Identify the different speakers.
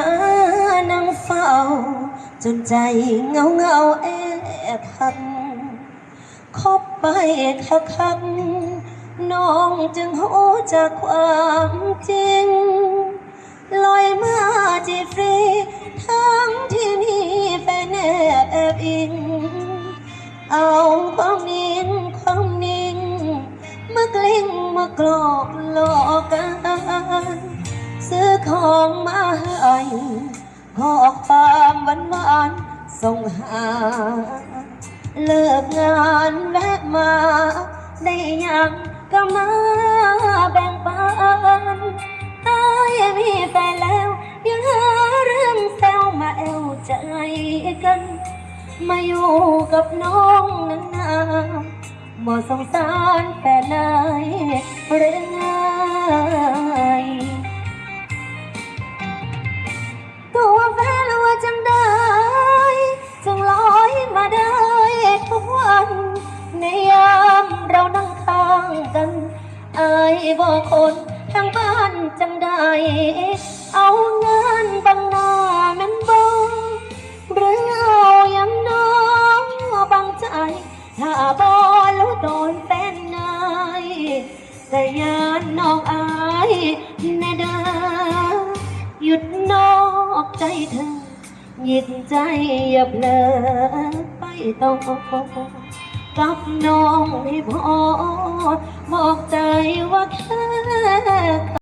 Speaker 1: มานั่งเฝ้า จนใจเงาเงาแอบหักคบไปคักคักน้องจึงหูจากความจริง ลอยมาจีฟรี ทั้งที่มีแฟนแอบแอบอิง เอาความนิ่งความนิ่งมากลิ้งมากลอกหลอกกัน ซื้อของมาให้ขอความหวานหวานส่งหา เลิกงานแวะมา ได้ยังก็มาแบ่งปันตายมีแฟนแล้วยังหาเรื่องแซวมาแอวใจกัน มาอยู่กับน้องนานๆบ่สงสารแฟนนายหรือง อายบอกคนทางบ้านจังได้เอาเงินบังหน้าแมันบองหรือเอาย่างน้องบังใจ ถ้าบอรู้วโดนแฟนนายแต่ยานน้องอายแน่เด้อหยุดนอกใจเธอหยิดใจอย่าเผลอไปต้อง กับน้องให้พอบอกใจว่าแค่